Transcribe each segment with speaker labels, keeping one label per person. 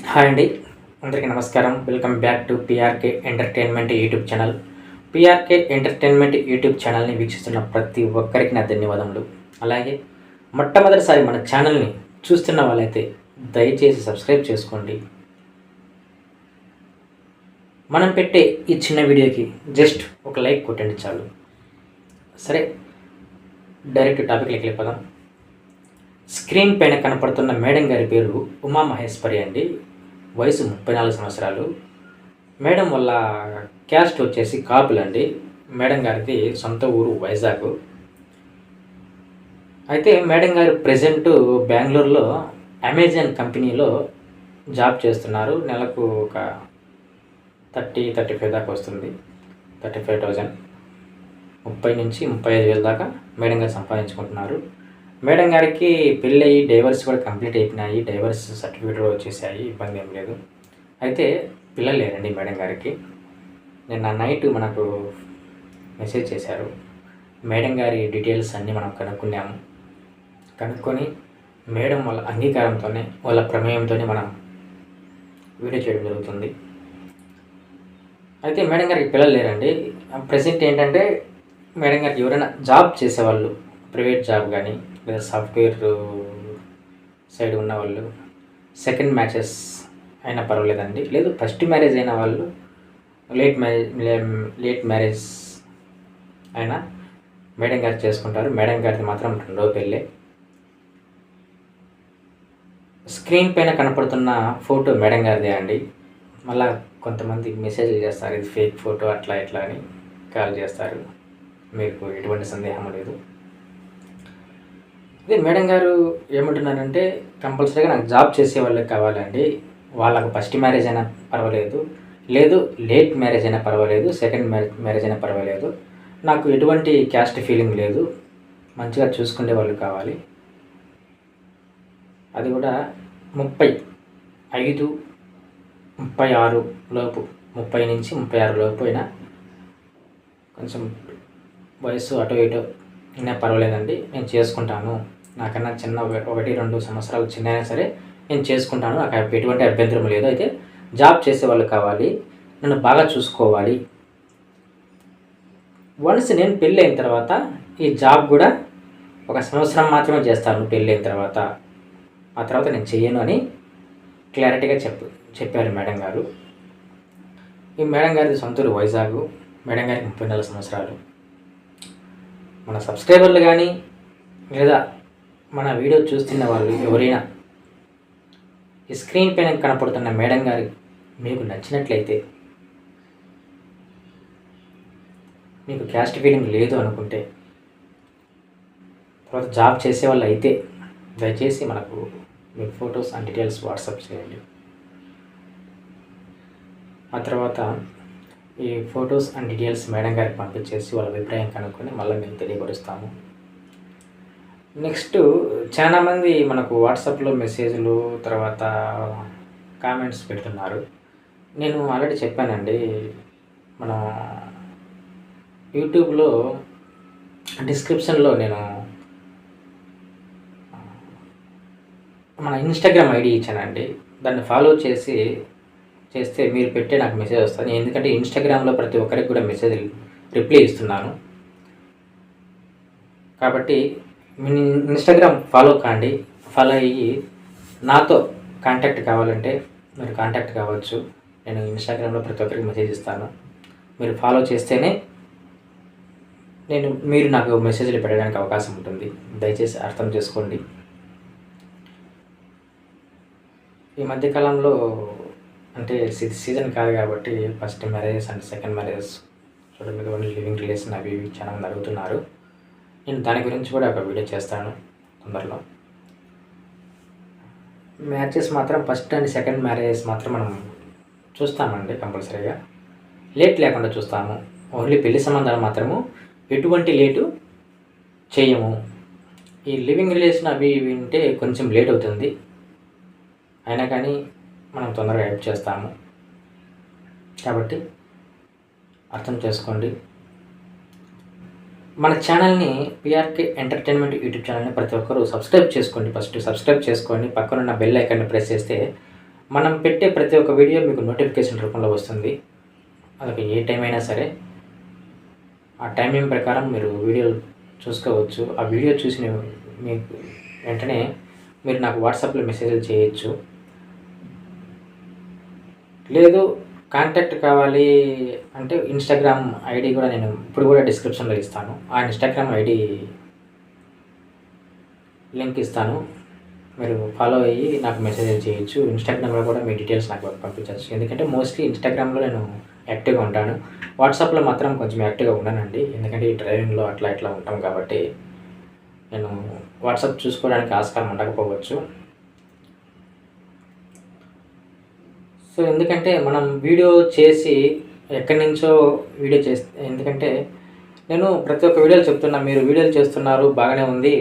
Speaker 1: Hi అండి. అందరికీ నమస్కారం. Welcome back to PRK entertainment YouTube channel PRK entertainment YouTube ఛానల్ని వీక్షిస్తున్న ప్రతి ఒక్కరికి నా ధన్యవాదములు. అలాగే మొట్టమొదటిసారి మన ఛానల్ని చూస్తున్న వాళ్ళైతే దయచేసి సబ్స్క్రైబ్ చేసుకోండి. మనం పెట్టే ఈ చిన్న వీడియోకి జస్ట్ ఒక లైక్ కొట్టండి చాలు. సరే డైరెక్ట్ టాపిక్లోకి వెళ్ళిపోదాం. స్క్రీన్ పైన కనపడుతున్న మేడం గారి పేరు ఉమా మహేశ్వరి అండి. వయసు ముప్పై నాలుగు సంవత్సరాలు. మేడం వల్ల క్యాస్ట్ వచ్చేసి కాపులండి మేడం గారిది సొంత ఊరు వైజాగ్. అయితే మేడం గారు ప్రజెంట్ బెంగళూరులో అమెజాన్ కంపెనీలో జాబ్ చేస్తున్నారు. నెలకు ఒక థర్టీ థర్టీ ఫైవ్ దాకా వస్తుంది. Thirty five thousand. ముప్పై నుంచి ముప్పై ఐదు వేల దాకా మేడం గారు సంపాదించుకుంటున్నారు. మేడం గారికి పెళ్ళి అయ్యి డైవర్స్ కూడా కంప్లీట్ అయిపోయినాయి. డైవర్స్ సర్టిఫికేట్ కూడా వచ్చేసాయి. ఇబ్బంది ఏం లేదు. అయితే పిల్లలు లేరండి మేడం గారికి. నిన్న నైట్ మనకు మెసేజ్ చేశారు. మేడం గారి డీటెయిల్స్ అన్నీ మనం కనుక్కున్నాము. కనుక్కొని మేడం వాళ్ళ అంగీకారంతోనే వాళ్ళ ప్రమేయంతోనే మనం వీడియో చేయడం జరుగుతుంది. అయితే మేడం గారికి పిల్లలు లేరండి. ప్రజెంట్ ఏంటంటే మేడం గారికి ఎవరైనా జాబ్ చేసేవాళ్ళు ప్రైవేట్ జాబ్ కానీ లేదా సాఫ్ట్వేర్ సైడ్ ఉన్న వాళ్ళు సెకండ్ మ్యాచెస్ అయినా పర్వాలేదండి. లేదు ఫస్ట్ మ్యారేజ్ అయిన వాళ్ళు లేట్ మ్యారేజ్ లేట్ మ్యారేజ్ అయినా మేడం గారు చేసుకుంటారు. మేడం గారిది మాత్రం రెండో పెళ్ళే. స్క్రీన్ పైన కనపడుతున్న ఫోటో మేడం గారిదే అండి. మళ్ళా కొంతమంది మెసేజ్లు చేస్తారు. ఇది ఫేక్ ఫోటో అట్లా ఇట్లా అని కాల్ చేస్తారు. మీకు ఎటువంటి సందేహం లేదు. అదే మేడం గారు ఏమంటున్నారంటే కంపల్సరీగా నాకు జాబ్ చేసే వాళ్ళకి కావాలండి. వాళ్ళకు ఫస్ట్ మ్యారేజ్ అయినా పర్వాలేదు. లేదు లేట్ మ్యారేజ్ అయినా పర్వాలేదు సెకండ్ మ్యారేజ్ అయినా పర్వాలేదు. నాకు ఎటువంటి క్యాస్ట్ ఫీలింగ్ లేదు. మంచిగా చూసుకునే వాళ్ళు కావాలి. అది కూడా ముప్పై ఐదు ముప్పై ఆరు లోపు ముప్పై నుంచి ముప్పై ఆరు లోపు అయినా కొంచెం వయసు అటు ఇటు అయినా పర్వాలేదండి. నేను చేసుకుంటాను. నాకన్నా చిన్న ఒకటి రెండు సంవత్సరాలు చిన్న అయినా సరే నేను చేసుకుంటాను. నాకు ఎటువంటి అభ్యంతరం లేదు. అయితే జాబ్ చేసే వాళ్ళు కావాలి. నన్ను బాగా చూసుకోవాలి. వన్స్ నేను పెళ్ళి అయిన తర్వాత ఈ జాబ్ కూడా ఒక సంవత్సరం మాత్రమే చేస్తాను. పెళ్ళి అయిన తర్వాత. ఆ తర్వాత నేను చెయ్యను అని క్లారిటీగా చెప్పు చెప్పారు మేడం గారు. ఈ మేడం గారిది సొంతూరు వైజాగ్. మేడం గారికి ముప్పై నాలుగు సంవత్సరాలు. మన సబ్స్క్రైబర్లు కానీ లేదా మన వీడియో చూస్తున్న వాళ్ళు ఎవరైనా ఈ స్క్రీన్ పైన కనపడుతున్న మేడం గారి మీకు నచ్చినట్లయితే మీకు క్యాస్ట్ ఫీలింగ్ లేదు అనుకుంటే తర్వాత జాబ్ చేసే వాళ్ళు అయితే దయచేసి మనకు మీ ఫొటోస్ అండ్ డీటెయిల్స్ వాట్సాప్ చేయండి. ఆ తర్వాత ఈ ఫొటోస్ అండ్ డీటెయిల్స్ మేడం గారికి పంపించేసి వాళ్ళ అభిప్రాయం కనుక్కొని మళ్ళీ మేము తెలియపరుస్తాము. నెక్స్ట్ చాలామంది మనకు వాట్సాప్లో మెసేజ్లు తర్వాత కామెంట్స్ పెడుతున్నారు. నేను ఆల్రెడీ చెప్పానండి మనం యూట్యూబ్లో డిస్క్రిప్షన్లో నేను మన ఇన్స్టాగ్రామ్ ఐడి ఇచ్చానండి. దాన్ని ఫాలో చేసి చేస్తే మీరు పెట్టే నాకు మెసేజ్ వస్తుంది. ఎందుకంటే ఇన్స్టాగ్రామ్లో ప్రతి ఒక్కరికి కూడా మెసేజ్ రిప్లై ఇస్తున్నాను. కాబట్టి మీ ఇన్స్టాగ్రామ్ ఫాలో కాండి. ఫాలో అయ్యి నాతో కాంటాక్ట్ కావాలంటే మీరు కాంటాక్ట్ కావచ్చు. నేను ఇన్స్టాగ్రామ్లో ప్రతి ఒక్కరికి మెసేజ్ ఇస్తాను. మీరు ఫాలో చేస్తేనే నేను మీరు నాకు మెసేజ్లు పెట్టడానికి అవకాశం ఉంటుంది. దయచేసి అర్థం చేసుకోండి. ఈ మధ్యకాలంలో అంటే సీజన్ కాదు కాబట్టి first marriage and second marriage చూడండి లివింగ్ రిలేషన్ అవి ఇవి చాలా మంది అడుగుతున్నారు. నేను దాని గురించి కూడా ఒక వీడియో చేస్తాను తొందరలో. మ్యాచెస్ మాత్రం ఫస్ట్ అండ్ సెకండ్ మ్యారేజ్ మాత్రం మనం చూస్తామండి కంపల్సరీగా. లేట్ లేకుండా చూస్తాము. ఓన్లీ పెళ్ళి సంబంధాలు మాత్రము ఎటువంటి లేటు చేయము. ఈ లివింగ్ రిలేషన్ అవి ఇవి ఉంటే కొంచెం లేట్ అవుతుంది. అయినా కానీ మనం తొందరగా హెల్ప్ చేస్తాము. కాబట్టి అర్థం చేసుకోండి. మన ఛానల్ని పిఆర్కే ఎంటర్టైన్మెంట్ యూట్యూబ్ ఛానల్ని ప్రతి ఒక్కరూ సబ్స్క్రైబ్ చేసుకోండి. ఫస్ట్ సబ్స్క్రైబ్ చేసుకోండి పక్కనున్న బెల్ ఐకాన్ని ప్రెస్ చేస్తే మనం పెట్టే ప్రతి ఒక్క వీడియో మీకు నోటిఫికేషన్ రూపంలో వస్తుంది. అదొక ఏ టైం అయినా సరే ఆ టైమింగ్ ప్రకారం మీరు వీడియోలు చూసుకోవచ్చు. ఆ వీడియో చూసిన మీకు వెంటనే మీరు నాకు వాట్సాప్లో మెసేజ్లు చేయొచ్చు. లేదు కాంటాక్ట్ కావాలి అంటే ఇన్స్టాగ్రామ్ ఐడి కూడా నేను ఇప్పుడు కూడా డిస్క్రిప్షన్లో ఇస్తాను. ఆ ఇన్స్టాగ్రామ్ ఐడి లింక్ ఇస్తాను. మీరు ఫాలో అయ్యి నాకు మెసేజ్ చేయొచ్చు. ఇన్స్టాగ్రామ్లో కూడా మీ డీటెయిల్స్ నాకు పంపించవచ్చు. ఎందుకంటే మోస్ట్లీ ఇన్స్టాగ్రామ్లో నేను యాక్టివ్గా ఉంటాను. వాట్సాప్లో మాత్రం కొంచెం యాక్టివ్గా ఉండనండి. ఎందుకంటే ఈ డ్రైవింగ్లో అట్లా ఇట్లా ఉంటాం కాబట్టి నేను వాట్సాప్ చూసుకోవడానికి ఆస్కారం ఉండకపోవచ్చు. సో ఎందుకంటే మనం వీడియో చేసి ఎక్కడి నుంచో వీడియో చేస్తే ఎందుకంటే నేను ప్రతి ఒక్క వీడియోలు చెప్తున్నా మీరు వీడియోలు చేస్తున్నారు బాగానే ఉంది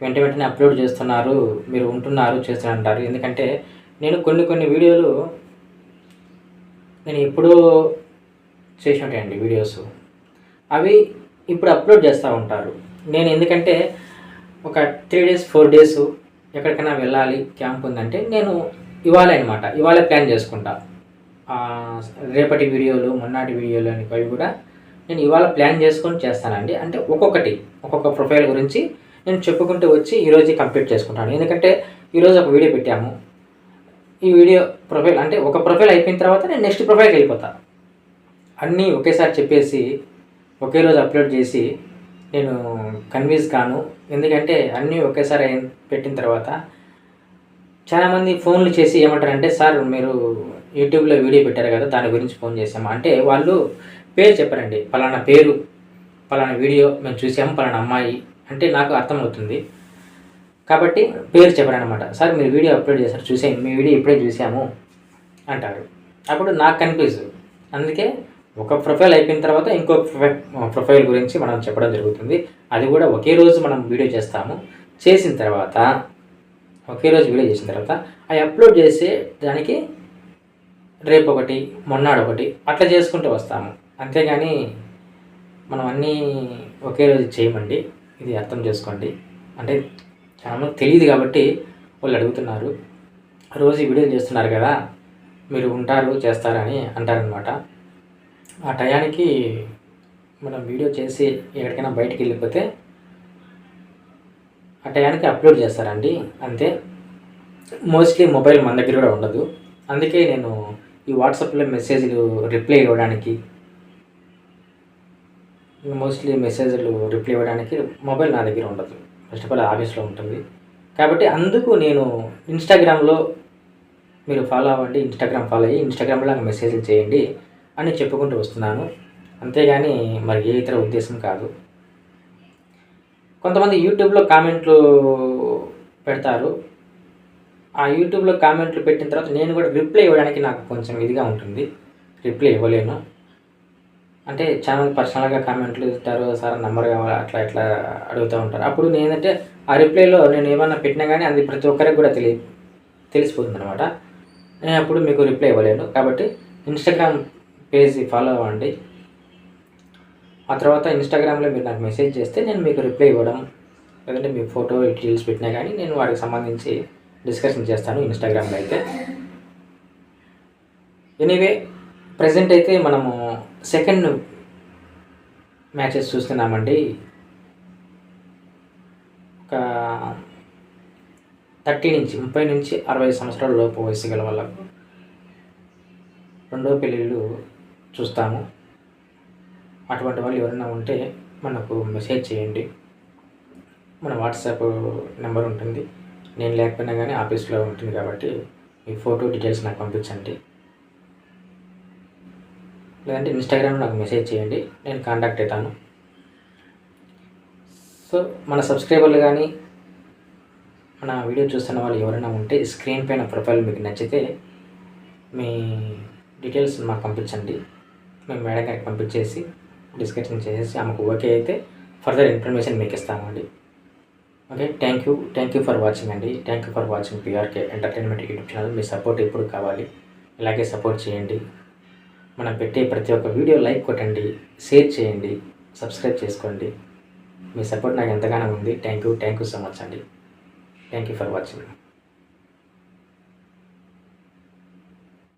Speaker 1: వెంట వెంటనే అప్లోడ్ చేస్తున్నారు మీరు ఉంటున్నారు చేస్తున్నారు ఎందుకంటే నేను కొన్ని కొన్ని వీడియోలు నేను ఎప్పుడూ చేసి ఉంటాయండి వీడియోస్. అవి ఇప్పుడు అప్లోడ్ చేస్తూ ఉంటారు. నేను ఎందుకంటే ఒక త్రీ డేస్ ఫోర్ డేస్ ఎక్కడికైనా వెళ్ళాలి క్యాంప్ ఉందంటే నేను ఇవాళ అనమాట ఇవాళ ప్లాన్ చేసుకుంటా. రేపటి వీడియోలు మొన్నటి వీడియోలు అనేవి కూడా నేను ఇవాళ ప్లాన్ చేసుకొని చేస్తానండి. అంటే ఒక్కొక్కటి ఒక్కొక్క ప్రొఫైల్ గురించి నేను చెప్పుకుంటూ వచ్చి ఈరోజు కంప్లీట్ చేసుకుంటాను. ఎందుకంటే ఈరోజు ఒక వీడియో పెట్టాము. ఈ వీడియో ప్రొఫైల్ అంటే ఒక ప్రొఫైల్ అయిపోయిన తర్వాత నేను నెక్స్ట్ ప్రొఫైల్కి వెళ్ళిపోతా. అన్నీ ఒకేసారి చెప్పేసి ఒకే రోజు అప్లోడ్ చేసి నేను కన్విన్స్ కాను ఎందుకంటే అన్నీ ఒకేసారి పెట్టిన తర్వాత చాలామంది ఫోన్లు చేసి ఏమంటారంటే సార్ మీరు యూట్యూబ్లో వీడియో పెట్టారు కదా దాని గురించి ఫోన్ చేసాము అంటే వాళ్ళు పేరు చెప్పారండి. పలానా పేరు పలానా వీడియో మేము చూసాము పలానా అమ్మాయి. అంటే నాకు అర్థమవుతుంది. కాబట్టి పేరు చెప్పారనమాట సార్ మీరు వీడియో అప్లోడ్ చేశారు చూసాము మీ వీడియో ఇప్పుడే చూసాము అంటారు. అప్పుడు నాకు కన్ఫ్యూజ్. అందుకే ఒక ప్రొఫైల్ అయిపోయిన తర్వాత ఇంకో ప్రొఫైల్ గురించి మనం చెప్పడం జరుగుతుంది. అది కూడా ఒకే రోజు మనం వీడియో చేస్తాము. చేసిన తర్వాత ఒకే రోజు వీడియో చేసిన తర్వాత అవి అప్లోడ్ చేసే దానికి రేపు ఒకటి మొన్నాడు ఒకటి అట్లా చేసుకుంటూ వస్తాము. అంతేగాని మనం అన్నీ ఒకే రోజు చేయమండి. ఇది అర్థం చేసుకోండి. అంటే చాలా తెలియదు కాబట్టి వాళ్ళు అడుగుతున్నారు. రోజు వీడియోలు చేస్తున్నారు కదా మీరు ఉంటారు చేస్తారని అంటారనమాట ఆ టయానికి మనం వీడియో చేసి ఎక్కడికైనా బయటికి వెళ్ళిపోతే ఆ టయానికి అప్లోడ్ చేస్తారండి అంతే. మోస్ట్లీ మొబైల్ మన దగ్గర కూడా ఉండదు. అందుకే నేను ఈ వాట్సాప్లో మెసేజ్లు రిప్లై ఇవ్వడానికి మోస్ట్లీ మెసేజ్లు రిప్లై ఇవ్వడానికి మొబైల్ నా దగ్గర ఉండదు. ఫస్ట్ ఆఫ్ ఆల్ ఆఫీస్లో ఉంటుంది. కాబట్టి అందుకు నేను ఇన్స్టాగ్రామ్లో మీరు ఫాలో అవ్వండి ఇన్స్టాగ్రామ్ ఫాలో అయ్యి ఇన్స్టాగ్రామ్లో నాకు మెసేజ్లు చేయండి అని చెప్పుకుంటూ వస్తున్నాను. అంతేగాని మరి ఏ ఇతర ఉద్దేశం కాదు. కొంతమంది యూట్యూబ్లో కామెంట్లు పెడతారు. ఆ యూట్యూబ్లో కామెంట్లు పెట్టిన తర్వాత నేను కూడా రిప్లై ఇవ్వడానికి నాకు కొంచెం ఇదిగా ఉంటుంది. రిప్లై ఇవ్వలేను. అంటే ఛానల్ పర్సనల్గా కామెంట్లు ఇస్తారు సార్ నెంబర్ కావాలి అట్లా ఇట్లా అడుగుతూ ఉంటారు. అప్పుడు నేనంటే ఆ రిప్లైలో నేను ఏమన్నా పెట్టినా కానీ అది ప్రతి ఒక్కరికి కూడా తెలియ తెలిసిపోతుంది అనమాట నేను అప్పుడు మీకు రిప్లై ఇవ్వలేను. కాబట్టి ఇన్స్టాగ్రామ్ పేజ్ ఫాలో అవ్వండి. ఆ తర్వాత ఇన్స్టాగ్రామ్లో మీరు నాకు మెసేజ్ చేస్తే నేను మీకు రిప్లై ఇవ్వడం లేదంటే మీ ఫోటో డీటెయిల్స్ పెట్టినా కానీ నేను వాటికి సంబంధించి డిస్కషన్ చేస్తాను ఇన్స్టాగ్రామ్లో అయితే. ఎనీవే ప్రజెంట్ అయితే మనము సెకండ్ మ్యాచెస్ చూస్తున్నామండి. ఒక థర్టీ నుంచి ముప్పై నుంచి అరవై సంవత్సరాల లోపు వయసు గల వాళ్ళకు రెండో పెళ్ళిళ్ళు చూస్తాము. అటువంటి వాళ్ళు ఎవరైనా ఉంటే మనకు మెసేజ్ చేయండి. మన వాట్సాప్ నెంబర్ ఉంటుంది. నేను లేకపోయినా కానీ ఆఫీస్లో ఉంటుంది కాబట్టి మీ ఫోటో డీటెయిల్స్ నాకు పంపించండి. లేదంటే ఇన్స్టాగ్రామ్ నాకు మెసేజ్ చేయండి. నేను కాంటాక్ట్ అవుతాను. సో మన సబ్స్క్రైబర్లు కానీ మన వీడియో చూస్తున్న వాళ్ళు ఎవరైనా ఉంటే స్క్రీన్ పైన ప్రొఫైల్ మీకు నచ్చితే మీ డీటెయిల్స్ మాకు పంపించండి. మేము మేడం గారికి పంపించేసి డిస్కషన్ చేసేసి ఆమెకు ఓకే అయితే ఫర్దర్ ఇన్ఫర్మేషన్ మీకు ఇస్తామండి okay thank you thank you for watching అండి. Thank you for watching PRK entertainment YouTube channel me support ఎప్పుడు కావాలి ఇలాగే సపోర్ట్ చేయండి. మనం పెట్టే ప్రతి ఒక్క వీడియో లైక్ కొట్టండి షేర్ చేయండి సబ్స్క్రైబ్ చేసుకోండి. మీ సపోర్ట్ నాకు ఎంతగానో ఉంది. Thank you thank you so much అండి. Thank you for watching